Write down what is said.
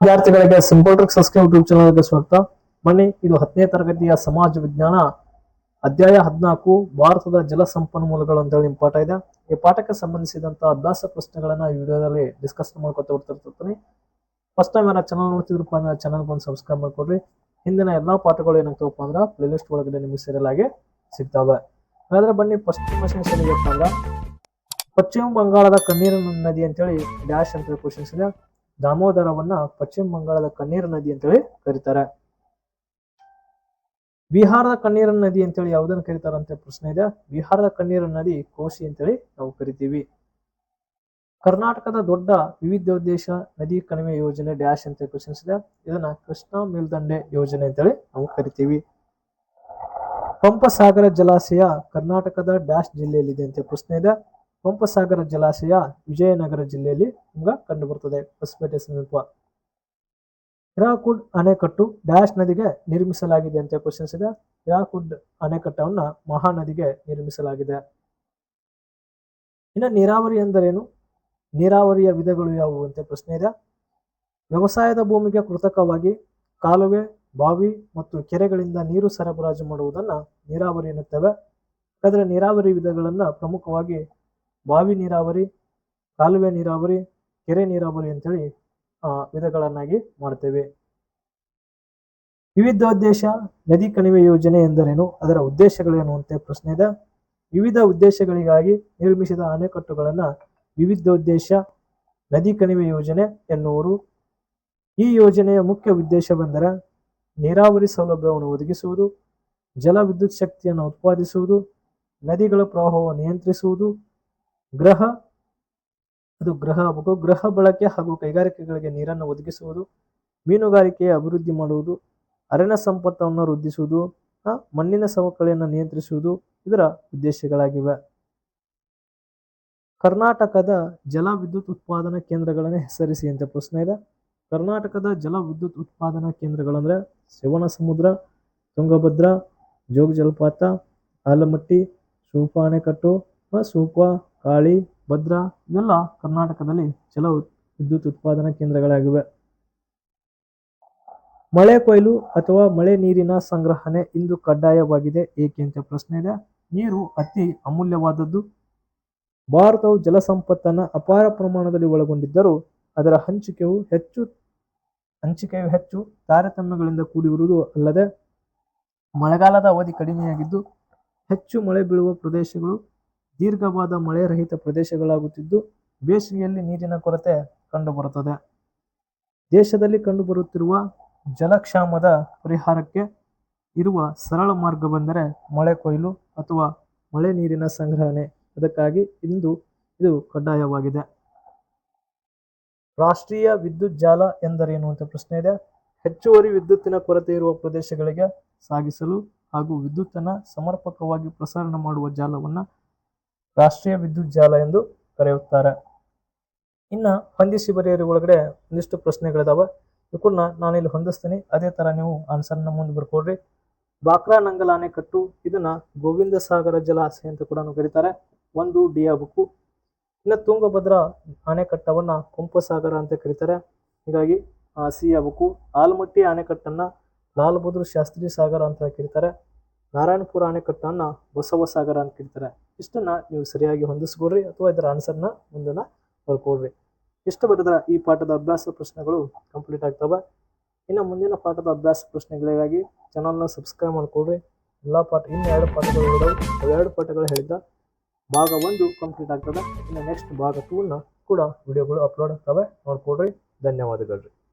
ವಿದ್ಯಾರ್ಥಿಗಳಿಗೆ simple trick subscribe YouTube ಚಾನಲ್ಗೆ ಸ್ವಾಗತ. ಬನ್ನಿ, ಇದು ಹತ್ತನೇ ತರಗತಿಯ ಸಮಾಜ ವಿಜ್ಞಾನ, ಅಧ್ಯಾಯ ಹದಿನಾಲ್ಕು, ಭಾರತದ ಜಲ ಸಂಪನ್ಮೂಲಗಳು ಅಂತ ಹೇಳಿ ಪಾಠ ಇದೆ. ಈ ಪಾಠಕ್ಕೆ ಸಂಬಂಧಿಸಿದಂತಹ ಅಭ್ಯಾಸ ಪ್ರಶ್ನೆಗಳನ್ನ ಈ ವಿಡಿಯೋದಲ್ಲಿ ಡಿಸ್ಕಸ್ ಮಾಡ್ಕೊತ ಬರ್ತಿರ್ತೀನಿ ಫಸ್ಟ್ ಟೈಮ್ ಯಾರು ಚಾನಲ್ ನೋಡ್ತಿದ್ರಪ್ಪ ಅಂದ್ರೆ ಚಾನಲ್ ಒಂದು ಸಬ್ಸ್ಕ್ರೈಬ್ ಮಾಡ್ಕೊಡ್ರಿ. ಹಿಂದಿನ ಎಲ್ಲಾ ಪಾಠಗಳು ಏನಾಗ್ತವಪ್ಪ ಅಂದ್ರೆ ಪ್ಲೇಲಿಸ್ಟ್ ಒಳಗಡೆ ನಿಮಗೆ ಸೇರಲಾಗಿ ಸಿಗ್ತಾವೆ. ಹಾಗಾದ್ರೆ ಬನ್ನಿ ಫಸ್ಟ್ ಕ್ವಶನ್ಸ್ ಪಶ್ಚಿಮ ಬಂಗಾಳದ ಕಣ್ಣೀರ ನದಿ ಅಂತೇಳಿ ಡ್ಯಾಶ್ ಅಂತ ಕ್ವಶನ್ಸ್ ಇದೆ. ದಾಮೋದರವನ್ನ ಪಶ್ಚಿಮ ಬಂಗಾಳದ ಕಣ್ಣೀರ ನದಿ ಅಂತೇಳಿ ಕರೀತಾರೆ. ಬಿಹಾರದ ಕಣ್ಣೀರ ನದಿ ಅಂತೇಳಿ ಯಾವುದನ್ನ ಕರೀತಾರ ಅಂತ ಪ್ರಶ್ನೆ ಇದೆ. ಬಿಹಾರದ ಕಣ್ಣೀರ ನದಿ ಕೋಶಿ ಅಂತೇಳಿ ನಾವು ಕರಿತೀವಿ. ಕರ್ನಾಟಕದ ದೊಡ್ಡ ವಿವಿಧೋದ್ದೇಶ ನದಿ ಕಣಿವೆ ಯೋಜನೆ ಡ್ಯಾಶ್ ಅಂತ ಕ್ವಶನ್ಸ್ ಇದೆ. ಇದನ್ನ ಕೃಷ್ಣಾ ಮೇಲ್ದಂಡೆ ಯೋಜನೆ ಅಂತೇಳಿ ನಾವು ಕರಿತೀವಿ. ಪಂಪಸಾಗರ ಜಲಾಶಯ ಕರ್ನಾಟಕದ ಡ್ಯಾಶ್ ಜಿಲ್ಲೆಯಲ್ಲಿದೆ ಅಂತ ಪ್ರಶ್ನೆ ಇದೆ. ಪಂಪಸಾಗರ ಜಲಾಶಯ ವಿಜಯನಗರ ಜಿಲ್ಲೆಯಲ್ಲಿ ನಿಮ್ಗೆ ಕಂಡು ಬರ್ತದೆ ಹೊಸಪೇಟೆ ಸಮೀಪ. ಹಿರಾಕುಡ್ ಅಣೆಕಟ್ಟು ಡ್ಯಾಶ್ ನದಿಗೆ ನಿರ್ಮಿಸಲಾಗಿದೆ ಅಂತ ಕ್ವಶನ್ಸ್ ಇದೆ. ಹಿರಾಕುಡ್ ಅಣೆಕಟ್ಟವನ್ನ ಮಹಾನದಿಗೆ ನಿರ್ಮಿಸಲಾಗಿದೆ. ಇನ್ನು ನೀರಾವರಿ ಎಂದರೇನು? ನೀರಾವರಿಯ ವಿಧಗಳು ಯಾವುವು ಅಂತ ಪ್ರಶ್ನೆ ಇದೆ. ವ್ಯವಸಾಯದ ಭೂಮಿಗೆ ಕೃತಕವಾಗಿ ಕಾಲುವೆ, ಬಾವಿ ಮತ್ತು ಕೆರೆಗಳಿಂದ ನೀರು ಸರಬರಾಜು ಮಾಡುವುದನ್ನ ನೀರಾವರಿ ಎನ್ನುತ್ತೇವೆ. ಹಾಗಾದ್ರೆ ನೀರಾವರಿ ವಿಧಗಳನ್ನ ಪ್ರಮುಖವಾಗಿ ಬಾವಿ ನೀರಾವರಿ ಕಾಲುವೆ ನೀರಾವರಿ ಕೆರೆ ನೀರಾವರಿ ಅಂತೇಳಿ ಆ, ವಿಧಗಳನ್ನಾಗಿ ಮಾಡ್ತೇವೆ. ವಿವಿಧೋದ್ದೇಶ ನದಿ ಕಣಿವೆ ಯೋಜನೆ ಎಂದರೇನು? ಅದರ ಉದ್ದೇಶಗಳೇನು ಅಂತ ಪ್ರಶ್ನೆ ಇದೆ. ವಿವಿಧ ಉದ್ದೇಶಗಳಿಗಾಗಿ ನಿರ್ಮಿಸಿದ ಅಣೆಕಟ್ಟುಗಳನ್ನ ವಿವಿಧೋದ್ದೇಶ ನದಿ ಕಣಿವೆ ಯೋಜನೆ ಎನ್ನುವರು. ಈ ಯೋಜನೆಯ ಮುಖ್ಯ ಉದ್ದೇಶವೆಂದರೆ ನೀರಾವರಿ ಸೌಲಭ್ಯವನ್ನು ಒದಗಿಸುವುದು ಜಲ ವಿದ್ಯುತ್ ಶಕ್ತಿಯನ್ನು ಉತ್ಪಾದಿಸುವುದು ನದಿಗಳ ಪ್ರವಾಹವನ್ನು ನಿಯಂತ್ರಿಸುವುದು ಗೃಹ ಅದು ಗೃಹ ಆಗಬೇಕು. ಗೃಹ ಬಳಕೆ ಹಾಗೂ ಕೈಗಾರಿಕೆಗಳಿಗೆ ನೀರನ್ನು ಒದಗಿಸುವುದು, ಮೀನುಗಾರಿಕೆಯ ಅಭಿವೃದ್ಧಿ ಮಾಡುವುದು, ಅರಣ್ಯ ಸಂಪತ್ತನ್ನು ವೃದ್ಧಿಸುವುದು ಮಣ್ಣಿನ ಸವಕಳಿಯನ್ನು ನಿಯಂತ್ರಿಸುವುದು ಇದರ ಉದ್ದೇಶಗಳಾಗಿವೆ. ಕರ್ನಾಟಕದ ಜಲ ವಿದ್ಯುತ್ ಉತ್ಪಾದನಾ ಕೇಂದ್ರಗಳನ್ನು ಹೆಸರಿಸಿ ಅಂತ ಪ್ರಶ್ನೆ ಇದೆ. ಕರ್ನಾಟಕದ ಜಲ ವಿದ್ಯುತ್ ಉತ್ಪಾದನಾ ಕೇಂದ್ರಗಳಂದ್ರೆ ಶಿವನ ಸಮುದ್ರ, ತುಂಗಭದ್ರಾ, ಜೋಗ ಜಲಪಾತ, ಆಲಮಟ್ಟಿ ಸೂಪ ಅಣೆಕಟ್ಟು ಸೂಪ ಕಾಳಿ ಭದ್ರಾ ಇವೆಲ್ಲ ಕರ್ನಾಟಕದಲ್ಲಿ ಜಲ ವಿದ್ಯುತ್ ಉತ್ಪಾದನಾ ಕೇಂದ್ರಗಳಾಗಿವೆ. ಮಳೆ ಕೊಯ್ಲು ಅಥವಾ ಮಳೆ ನೀರಿನ ಸಂಗ್ರಹಣೆ ಇಂದು ಕಡ್ಡಾಯವಾಗಿದೆ. ಏಕೆ ಅಂತ ಪ್ರಶ್ನೆ ಇದೆ. ನೀರು ಅತಿ ಅಮೂಲ್ಯವಾದದ್ದು. ಭಾರತವು ಜಲ ಸಂಪತ್ತನ್ನ ಅಪಾರ ಪ್ರಮಾಣದಲ್ಲಿ ಒಳಗೊಂಡಿದ್ದರೂ ಅದರ ಹಂಚಿಕೆಯು ಹೆಚ್ಚು ಹಂಚಿಕೆಯು ಹೆಚ್ಚು ತಾರತಮ್ಯಗಳಿಂದ ಕೂಡಿರುವುದು ಅಲ್ಲದೆ ಮಳೆಗಾಲದ ಅವಧಿ ಕಡಿಮೆಯಾಗಿದ್ದು ಹೆಚ್ಚು ಮಳೆ ಬೀಳುವ ಪ್ರದೇಶಗಳು ದೀರ್ಘವಾದ ಮಳೆ ರಹಿತ ಪ್ರದೇಶಗಳಾಗುತ್ತಿದ್ದು, ಬೇಸಿಗೆಯಲ್ಲಿ ನೀರಿನ ಕೊರತೆ ಕಂಡುಬರುತ್ತದೆ. ದೇಶದಲ್ಲಿ ಕಂಡುಬರುತ್ತಿರುವ ಜಲಕ್ಷಾಮದ ಪರಿಹಾರಕ್ಕೆ ಇರುವ ಸರಳ ಮಾರ್ಗವೆಂದರೆ ಮಳೆ ಕೊಯ್ಲು ಅಥವಾ ಮಳೆ ನೀರಿನ ಸಂಗ್ರಹಣೆ. ಅದಕ್ಕಾಗಿ ಇಂದು ಇದು ಕಡ್ಡಾಯವಾಗಿದೆ. ರಾಷ್ಟ್ರೀಯ ವಿದ್ಯುತ್ ಜಾಲ ಎಂದರೇನು ಅಂತ ಪ್ರಶ್ನೆ ಇದೆ. ಹೆಚ್ಚುವರಿ ವಿದ್ಯುತ್ತಿನ ಕೊರತೆ ಇರುವ ಪ್ರದೇಶಗಳಿಗೆ ಸಾಗಿಸಲು ಹಾಗೂ ವಿದ್ಯುತ್ತನ್ನು ಸಮರ್ಪಕವಾಗಿ ಪ್ರಸಾರಣ ಮಾಡುವ ಜಾಲವನ್ನ ರಾಷ್ಟ್ರೀಯ ವಿದ್ಯುತ್ ಜಾಲ ಎಂದು ಕರೆಯುತ್ತಾರೆ. ಇನ್ನ ಹೊಂದಿಸಿ ಬರೆಯೋರು ಒಳಗಡೆ ಒಂದಿಷ್ಟು ಪ್ರಶ್ನೆಗಳಿದಾವೆ. ನಾನು ಇಲ್ಲಿ ಹೊಂದಿಸ್ತೀನಿ. ಅದೇ ತರ ನೀವು ಆನ್ಸರ್ನ ಮುಂದೆ ಬರ್ಕೊಡ್ರಿ. ಬಾಕ್ರಾ ನಂಗಲ ಅಣೆಕಟ್ಟು ಇದನ್ನ ಗೋವಿಂದ ಸಾಗರ ಜಲಾಶಯ ಅಂತ ಕೂಡ ಕರೀತಾರೆ. ಒಂದು ಡಿ ಆಗಬೇಕು ಇನ್ನು ತುಂಗಭದ್ರಾ ಅಣೆಕಟ್ಟವನ್ನ ಕುಂಪಸಾಗರ ಅಂತ ಕರೀತಾರೆ. ಹೀಗಾಗಿ ಸಿ ಆಗಬೇಕು ಆಲ್ಮಟ್ಟಿ ಅಣೆಕಟ್ಟನ್ನ ಲಾಲ್ ಬಹದ್ದೂರ್ ಶಾಸ್ತ್ರಿ ಸಾಗರ ಅಂತ ಕರೀತಾರೆ. ನಾರಾಯಣಪುರ ಅಣೆಕಟ್ಟನ್ನ ಬಸವ ಸಾಗರ ಅಂತ ಕರೀತಾರೆ. ಇಷ್ಟನ್ನ ನೀವು ಸರಿಯಾಗಿ ಹೊಂದಿಸ್ಕೊಡ್ರಿ ಅಥವಾ ಇದರ ಆನ್ಸರ್ನ ಮುಂದನ್ನ ಬರ್ಕೊಡ್ರಿ. ಇಷ್ಟು ಬರೆದ ಈ ಪಾಠದ ಅಭ್ಯಾಸ ಪ್ರಶ್ನೆಗಳು ಕಂಪ್ಲೀಟ್ ಆಗ್ತವೆ. ಇನ್ನು ಮುಂದಿನ ಪಾಠದ ಅಭ್ಯಾಸ ಪ್ರಶ್ನೆಗಳಿಗಾಗಿ ಚಾನಲ್ನ ಸಬ್ಸ್ಕ್ರೈಬ್ ಮಾಡಿಕೊಡ್ರಿ. ಎಲ್ಲ ಪಾಠ ಇನ್ನು ಎರಡು ಪಾಠಗಳು ಇದಾವೆ. ಎರಡು ಪಾಠಗಳು ಹೇಳಿದ್ದ ಭಾಗ ಒಂದು ಕಂಪ್ಲೀಟ್ ಆಗ್ತದೆ. ಇನ್ನು ನೆಕ್ಸ್ಟ್ ಭಾಗ ಟೂನ ಕೂಡ ವಿಡಿಯೋಗಳು ಅಪ್ಲೋಡ್ ಆಗ್ತವೆ. ನೋಡ್ಕೊಡ್ರಿ. ಧನ್ಯವಾದಗಳು